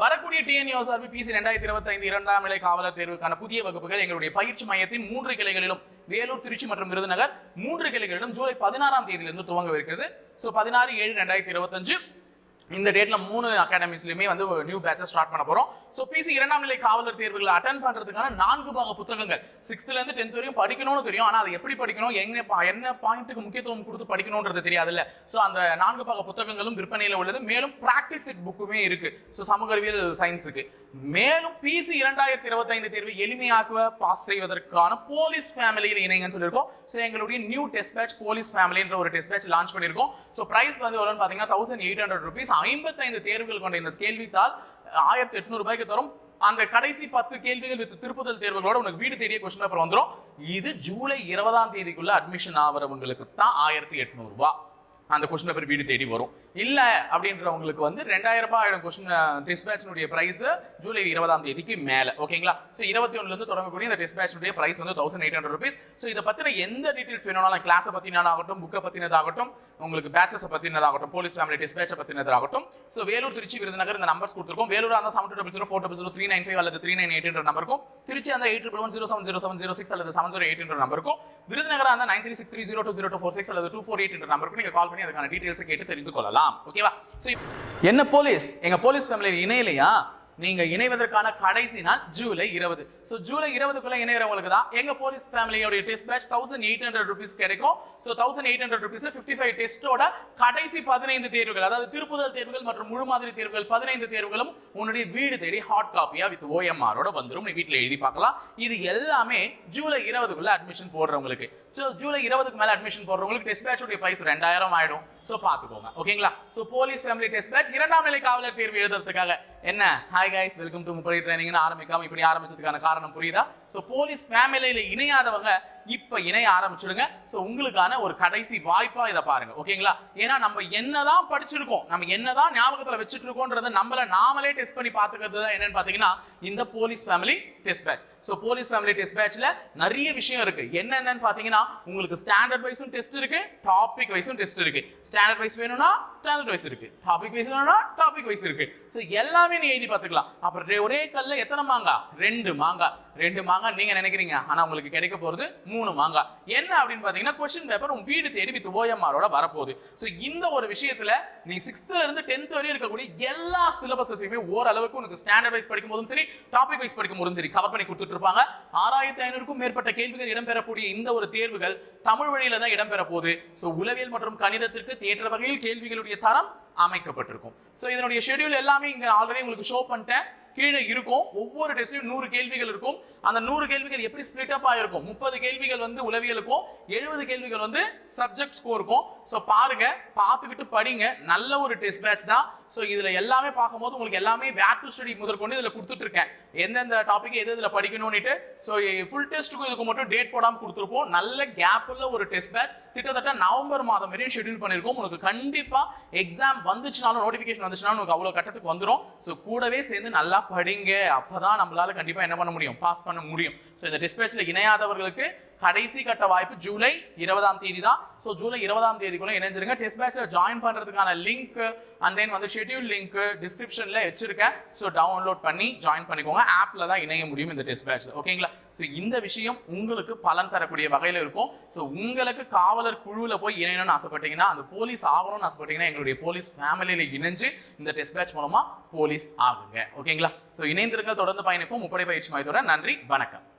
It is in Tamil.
வரக்கூடிய டிஎன்யூஎஸ்ஆர்பி பிசி ரெண்டாயிரத்தி இருபத்தைந்து இரண்டாம் நிலை காவலர் தேர்வுக்கான புதிய வகுப்புகள் எங்களுடைய பயிற்சி மையத்தின் மூன்று கிளைகளிலும் வேலூர் திருச்சி மற்றும் விருதுநகர் மூன்று கிளைகளிலும் ஜூலை பதினாறாம் தேதியிலிருந்து துவங்கவிருக்கிறது. ஸோ பதினாறு ஏழு ரெண்டாயிரத்தி இருபத்தஞ்சு இந்த டேட்ல மூணு அகாடமிஸ்லயுமே வந்து நியூ பேட்சை ஸ்டார்ட் பண்ண போறோம். ஸோ பிசி இரண்டாம் நிலை காவலர் தேர்வுகளை அட்டன் பண்றதுக்கான நான்கு பாக புத்தகங்கள். சிக்ஸ்த்ல இருந்து டென்த் வரையும் படிக்கணும்னு தெரியும். ஆனா அதை எப்படி படிக்கணும்? என்ன பா- என்ன பாயிண்ட்டுக்கு முக்கியத்துவம் கொடுத்து படிக்கணும்ன்றது தெரியாதுல்ல. ஸோ அந்த நான்கு பாக புத்தகங்களும் விற்பனையில் உள்ளது. மேலும் பிராக்டிஸ் புக்குமே இருக்கு. ஸோ சமூக அறிவியல் சயின்ஸுக்கு மேலும் பிசி இரண்டாயிரத்தி இருபத்தைந்து தேர்வை எளிமையாக்க பாஸ் செய்வதற்கான போலீஸ் ஃபேமிலியில் இணைங்கன்னு சொல்லியிருக்கோம். ஸோ எங்களுடைய நியூ டெஸ்ட் பேட்ச் போலீஸ் ஃபேமிலின்ற ஒரு டெஸ்ட் பேட்ச் லான்ச் பண்ணியிருக்கோம். ஸோ பிரைஸ் வந்து எவ்வளோன்னு பார்த்தீங்கன்னா தௌசண்ட் எயிட் ஹண்ட்ரட் ருபீஸ் ஐம்பத்தைந்து தேர்வுகள் கொண்ட இந்த கேள்வித்தாள் ஆயிரத்தி எட்நூறு ரூபாய்க்கு தரும். அந்த கடைசி பத்து கேள்விகள் வித் திருப்புதல் தேர்வுகளோட உனக்கு வீடு தேடிய கொஸ்டின் பேப்பர் வந்துடும் இது ஜூலை இருபதாம் தேதிக்குள்ள அட்மிஷன் ஆகிறவங்களுக்கு தான் ஆயிரத்தி எட்நூறுபா அந்த கொஸ்டின் பேப்பர் வீடு தேடி வரும். இல்லை அப்படின்றவங்களுக்கு வந்து ரெண்டாயிரம் ரூபாய் ஆயிடும் கொஸ்டின் டெஸ்ட் பேட்சினுடைய பிரைஸ் ஜூலை இருபதாம் தேதிக்கு மேலே. ஓகேங்களா? ஸோ இருபத்தி ஒன்றுலேருந்து தொடங்கக்கூடிய இந்த டெஸ்ட் பேட்சினுடைய பிரைஸ் வந்து thousand eight hundred rupees so இதை பற்றின எந்த டீட்டெயில்ஸ் வேணும்னாலும் கிளாஸை பத்தினதாகட்டும் புக்கை பற்றினதாகட்டும் உங்களுக்கு பேச்சஸை பற்றினதாகட்டும் போலீஸ் ஃபேமிலி டெஸ்ட் பேட்சை பற்றினதாகட்டும் ஸோ வேலூர் திருச்சி விருதுநகர் இந்த நம்பர்ஸ் கொடுத்துருக்கோம். வேலூர் அந்த seven double zero four double zero three nine five அல்லது த்ரீ நைன் எயிட் நம்பருக்கும் திருச்சி அந்த eight triple one zero seven zero seven zero six அல்லது செவன் ஜீரோ எயிட் நம்பருக்கும் விருதுநகர் அந்த nine three six three zero two zero two four six அல்லது டூ ஃபோர் எயிட் நம்பருக்கும் நீங்க கால் பண்ணி அதுக்கான டீடைல்ஸ் கேட்டு தெரிந்து கொள்ளலாம். ஓகேவா ஸோ என்ன போலீஸ்? எங்க போலீஸ் ஃபேமிலியில் இணையலையா? நீங்க இணைவதற்கான கடைசி நாள் ஜூலை இருபது. ஸோ ஜூலை இருபதுக்குள்ள இணையறவங்களுக்கு தான் எங்க போலீஸ் ஃபேமிலியோட test batch thousand eight hundred rupees கிடைக்கும். ஸோ தௌசண்ட் எயிட் ஹண்ட்ரட் ருபீஸ்ல ஃபிஃப்டி ஃபைவ் டெஸ்ட்டோட கடைசி பதினைந்து தேர்வுகள் அதாவது திருப்புதல் தேர்வுகள் மற்றும் முழு மாதிரி தேர்வுகள் பதினைந்து தேர்வுகளும் உன்னுடைய வீடு தேடி ஹாட் காப்பியா வித் ஓஎம்ஆரோட வந்துடும் நீ வீட்டில் எழுதி பார்க்கலாம். இது எல்லாமே ஜூலை இருபதுக்குள்ள அட்மிஷன் போடுறவங்களுக்கு. ஸோ ஜூலை இருபதுக்கு மேலே அட்மிஷன் போடுறவங்களுக்கு டெஸ்ட் பேட்சோட பிரைஸ் ரெண்டாயிரம் ஆயிடும். ஸோ பார்த்துக்கோங்க. ஓகேங்களா so police family test batch இரண்டாம் நிலை காவலர் தேர்வு எழுதுறதுக்காக. என்ன? Hi hi guys welcome to முப்படை ட்ரைனிங்னு ஆரம்பிக்காம இப்படி ஆரம்பிச்சதுக்கான காரணம் புரியுதா? ஸோ போலீஸ் ஃபேமிலியில் இணையாதவங்க இப்போ இணைய ஆரம்பிச்சிடுங்க. ஸோ உங்களுக்கான ஒரு கடைசி வாய்ப்பாக இதை பாருங்க. ஓகேங்களா? ஏன்னா நம்ம என்னதான் படிச்சிருக்கோம் நம்ம என்னதான் ஞாபகத்தில் வச்சுட்டு இருக்கோன்றதை நம்மள நாமளே டெஸ்ட் பண்ணி பார்த்துக்கிறது தான் என்னன்னு பார்த்தீங்கன்னா இந்த police family test batch so police family test பேட்ச்ல நிறைய விஷயம் இருக்கு. என்னென்னு பார்த்தீங்கன்னா உங்களுக்கு ஸ்டாண்டர்ட் வைஸும் டெஸ்ட் இருக்கு டாபிக் வைஸும் டெஸ்ட் இருக்கு. ஸ்டாண்டர்ட் வைஸ் வேணும்னா ஸ்டாண்டர்ட் வைஸ் இருக்கு. டாபிக் வைஸ் வேணும்னா டாபிக் வைஸ் இருக்கு. ஸோ எல்லாமே நீ எழுதி பார்த்துக்கலாம். அப்புறம் ஒரே கல்ல எத்தனை மாங்காய் ரெண்டு மாங்காய் ரெண்டு மாங்காய் நீங்க நினைக்கிறீங்க. ஆனா உங்களுக்கு கிடைக்க போறது மூணு மாங்காய் என்ன அப்படின்னு பாத்தீங்கன்னா கொஸ்டின் பேப்பர் உங்க வீடு தேடி வித் ஓஎம்ஆரோட வரப்போகுது. ஸோ இந்த ஒரு விஷயத்துல நீ சிக்ஸ்த்ல இருந்து டென்த் வரையும் இருக்கக்கூடிய எல்லா சிலபஸஸையுமே ஓரளவுக்கு உனக்கு ஸ்டாண்டர்ட் வைஸ் படிக்கும் போதும் சரி டாபிக் வைஸ் படிக்கும் போதும் சரி கவர் பண்ணி கொடுத்துட்டு இருப்பாங்க. ஆறாயிரத்தி ஐநூறுக்கும் மேற்பட்ட கேள்விகள் இடம்பெறக்கூடிய இந்த ஒரு தேர்வுகள் தமிழ் வழியில தான் இடம்பெற போகுது. ஸோ உளவியல் மற்றும் கணிதத்திற்கு தேற்ற வகையில் கேள்விகளுடைய தரம் அமைக்கப்பட்டிருக்கும். ஸோ இதனுடைய ஷெட்யூல் எல்லாமே இங்கே ஆல்ரெடி உங்களுக்கு ஷோ பண்ணிட்டேன். கீழே இருக்கும். ஒவ்வொரு டெஸ்ட்லையும் நூறு கேள்விகள் இருக்கும். அந்த நூறு கேள்விகள் எப்படி ஸ்பிளிட் அப் ஆயிருக்கும்? முப்பது கேள்விகள் வந்து உளவியலுக்கும் எழுபது கேள்விகள் வந்து சப்ஜெக்ட் ஸ்கோருக்கும் ஸோ பாருங்க பார்த்துக்கிட்டு படிங்க. நல்ல ஒரு டெஸ்ட் பேட்ச் தான். ஸோ இதுல எல்லாமே பார்க்கும்போது உங்களுக்கு எல்லாமே வேட் டு ஸ்டடி முதற்கொண்டு இதில் கொடுத்துட்டு இருக்கேன் எந்தெந்த டாபிக் எது இதில் படிக்கணும்னுட்டு ஸோ ஃபுல் டெஸ்ட்டுக்கும் இதுக்கு மட்டும் டேட் போடாம கொடுத்துருப்போம். நல்ல கேப் உள்ள ஒரு டெஸ்ட் பேட்ச் கிட்டத்தட்ட நவம்பர் மாதம் வரையும் ஷெட்யூல் பண்ணியிருக்கோம் உனக்கு கண்டிப்பா எக்ஸாம் வந்துச்சுனாலும் நோட்டிஃபிகேஷன் வந்துச்சுனாலும் உனக்கு அவ்வளோ கட்டத்துக்கு வந்துடும் ஸோ கூடவே சேர்ந்து நல்லா படிங்க. அப்பதான் நம்மளால கண்டிப்பாக என்ன பண்ண முடியும்? பாஸ் பண்ண முடியும். ஸோ இந்த டிஸ்பேச்சில் இணையாதவர்களுக்கு கடைசி கட்ட வாய்ப்பு ஜூலை இருபதாம் தேதி தான் ஸோ ஜூலை இருபதாம் தேதிக்குள்ளே இணைஞ்சிருங்க. டெஸ்ட் பேட்ச்ல ஜாயின் பண்ணுறதுக்கான லிங்க் அண்ட் தென் வந்து ஷெட்யூல் லிங்க் டிஸ்கிரிப்ஷனில் வச்சிருக்கேன். ஸோ டவுன்லோட் பண்ணி ஜாயின் பண்ணிக்கோங்க. ஆப்பில் தான் இணைய முடியும் இந்த டெஸ்ட் பேட்ச்ல ஓகேங்களா ஸோ இந்த விஷயம் உங்களுக்கு பலன் தரக்கூடிய வகையில் இருக்கும். ஸோ உங்களுக்கு காவலர் குழுவில் போய் இணையணும்னு ஆசைப்பட்டீங்கன்னா அந்த போலீஸ் ஆகணும்னு ஆசைப்பட்டீங்கன்னா எங்களுடைய போலீஸ் ஃபேமிலியில் இணைஞ்சு இந்த டெஸ்ட் பேட்ச் மூலமாக போலீஸ் ஆகுங்க. ஓகேங்களா ஸோ இணைந்திருங்கள் தொடர்ந்து பயணிப்போம். முப்படை பயிற்சி மையத்தோட நன்றி வணக்கம்.